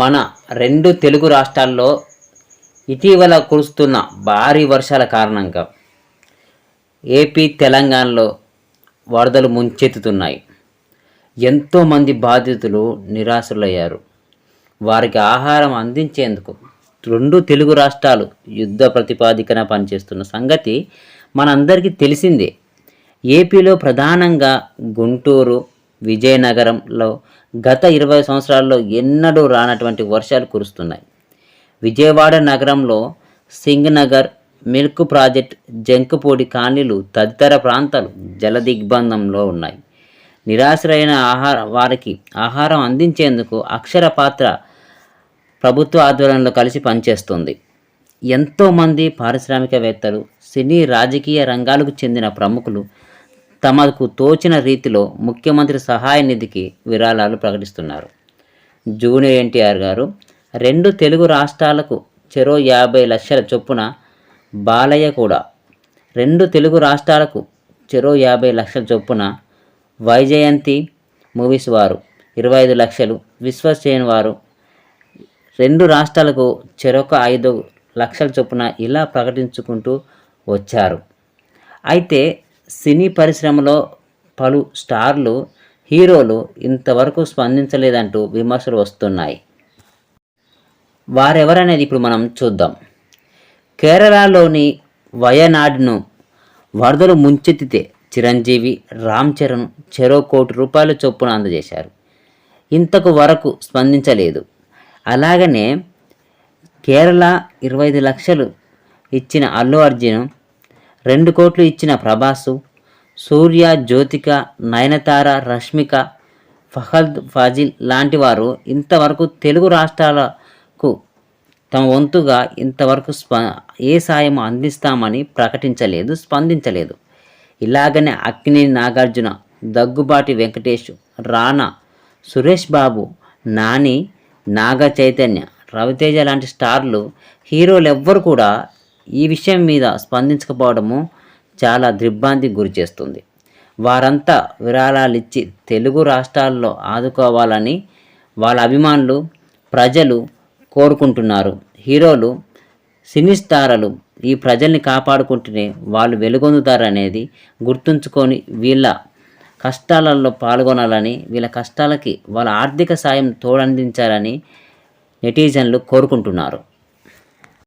మన రెండు తెలుగు రాష్ట్రాల్లో ఇటీవల కురుస్తున్న భారీ వర్షాల కారణంగా ఏపీ తెలంగాణలో వరదలు ముంచెత్తుతున్నాయి. ఎంతోమంది బాధితులు నిరాశలయ్యారు వారికి ఆహారం అందించేందుకు రెండు తెలుగు రాష్ట్రాలు యుద్ధ ప్రతిపాదికన పనిచేస్తున్న సంగతి మనందరికీ తెలిసిందే. ఏపీలో ప్రధానంగా గుంటూరు విజయనగరంలో గత ఇరవై సంవత్సరాల్లో ఎన్నడూ రానటువంటి వర్షాలు కురుస్తున్నాయి. విజయవాడ నగరంలో సింగ్ నగర్ మిల్క్ ప్రాజెక్ట్ జంకుపూడి కాలనీలు తదితర ప్రాంతాలు జలదిగ్బంధంలో ఉన్నాయి. నిరాశ్రయైన ఆహార వారికి ఆహారం అందించేందుకు అక్షర పాత్ర ప్రభుత్వ ఆధ్వర్యంలో కలిసి పనిచేస్తుంది. ఎంతోమంది పారిశ్రామికవేత్తలు సినీ రాజకీయ రంగాలకు చెందిన ప్రముఖులు తమకు తోచిన రీతిలో ముఖ్యమంత్రి సహాయ నిధికి విరాళాలు ప్రకటిస్తున్నారు. జూనియర్ ఎన్టీఆర్ గారు రెండు తెలుగు రాష్ట్రాలకు చెరో యాభై లక్షల చొప్పున బాలయ్య కూడా రెండు తెలుగు రాష్ట్రాలకు చెరో యాభై లక్షల చొప్పున వైజయంతి మూవీస్ వారు ఇరవై ఐదు లక్షలు విశ్వసేన్ వారు రెండు రాష్ట్రాలకు చెరొక ఐదు లక్షల చొప్పున ఇలా ప్రకటించుకుంటూ వచ్చారు. అయితే సినీ పరిశ్రమలో పలు స్టార్లు హీరోలు ఇంతవరకు స్పందించలేదంటూ విమర్శలు వస్తున్నాయి. వారెవరనేది ఇప్పుడు మనం చూద్దాం. కేరళలోని వయనాడ్ను వరదలు ముంచెత్తితే చిరంజీవి రామ్ చరణ్ చెరో కోటి రూపాయల చొప్పున అందజేశారు. ఇంతకు వరకు స్పందించలేదు. అలాగనే కేరళ ఇరవై ఐదు లక్షలు ఇచ్చిన అల్లు అర్జున్ రెండు కోట్లు ఇచ్చిన ప్రభాసు సూర్య జ్యోతిక నయనతార రష్మిక ఫహద్ ఫాజిల్ లాంటి వారు ఇంతవరకు తెలుగు రాష్ట్రాలకు తమ వంతుగా ఇంతవరకు స్ప ఏ సాయం అందిస్తామని ప్రకటించలేదు స్పందించలేదు. ఇలాగనే అక్కినేని నాగార్జున దగ్గుబాటి వెంకటేష్ రానా సురేష్ బాబు నాని నాగ చైతన్య రవితేజ లాంటి స్టార్లు హీరోలు ఎవ్వరు కూడా ఈ విషయం మీద స్పందించకపోవడము చాలా దిగ్భ్రాంతికి గురి చేస్తుంది. వారంతా విరాళాలు ఇచ్చి తెలుగు రాష్ట్రాల్లో ఆదుకోవాలని వాళ్ళ అభిమానులు ప్రజలు కోరుకుంటున్నారు. హీరోలు సినీ స్టార్లు ఈ ప్రజల్ని కాపాడుకుంటూనే వాళ్ళు వెలుగొందుతారనేది గుర్తుంచుకొని వీళ్ళ కష్టాలలో పాల్గొనాలని వీళ్ళ కష్టాలకి వాళ్ళ ఆర్థిక సాయం తోడందించాలని నెటిజన్లు కోరుకుంటున్నారు.